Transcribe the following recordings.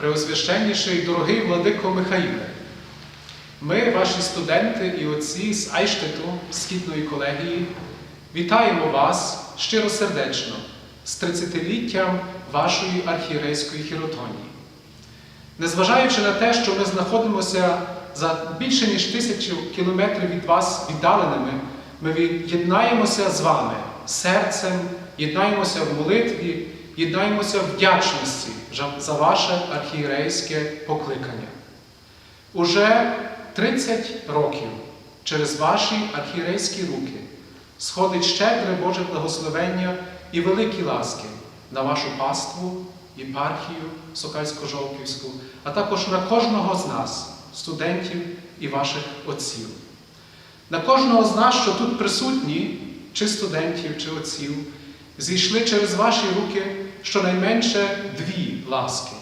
Преосвященніший дорогий владико Михаїле, ми, ваші студенти і отці з Айштету, Східної колегії, вітаємо вас щиросердечно з 30-літтям вашої архієрейської хіротонії. Незважаючи на те, що ми знаходимося за більше ніж тисячу кілометрів від вас віддаленими, ми єднаємося з вами серцем, єднаємося в молитві, єднаємося в вдячності за- ваше архієрейське покликання. Уже 30 років через ваші архієрейські руки сходить щедре Боже благословення і великі ласки на вашу паству, єпархію Сокальсько-Жовківську, а також на кожного з нас, студентів і ваших отців. На кожного з нас, що тут присутні, чи студентів, чи отців, зійшли через ваші руки щонайменше дві ласки.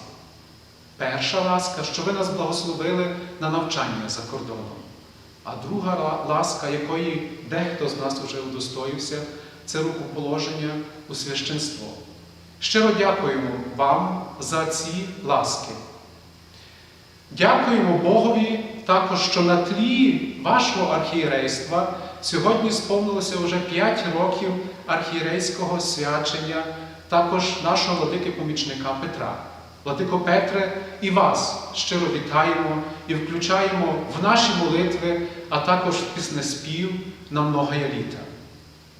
Перша ласка, що ви нас благословили на навчання за кордоном. А друга ласка, якої дехто з нас вже удостоївся, це рукоположення у священство. Щиро дякуємо вам за ці ласки. Дякуємо Богові також, що на тлі вашого архієрейства сьогодні сповнилося вже 5 років архієрейського свячення також нашого владики помічника Петра. Владико Петре, і вас щиро вітаємо і включаємо в наші молитви, а також в піснеспів на многоя літа.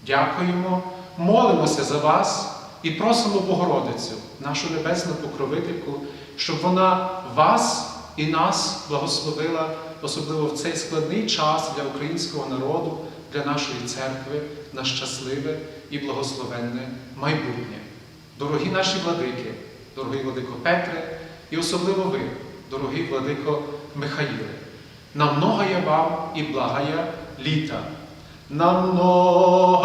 Дякуємо, молимося за вас і просимо Богородицю, нашу небесну покровительку, щоб вона вас і нас благословила, особливо в цей складний час для українського народу, для нашої церкви, на щасливе і благословенне майбутнє. Дорогі наші владики, дорогий владико Петре, і особливо ви, дорогий владико Михаїле, намногая вам і благая літа. Намногая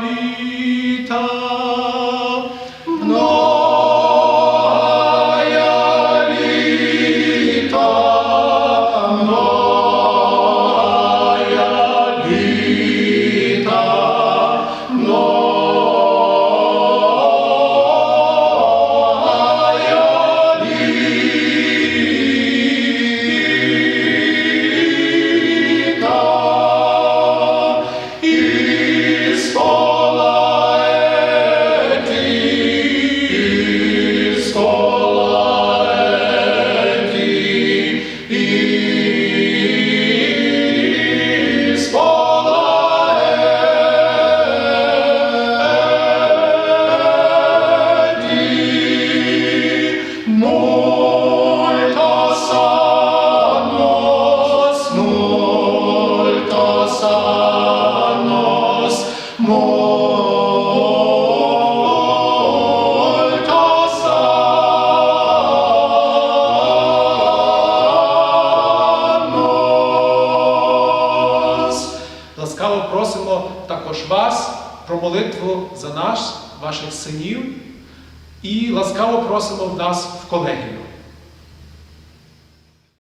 літа, просимо також вас про молитву за нас, ваших синів, і ласкаво просимо в нас в колегію.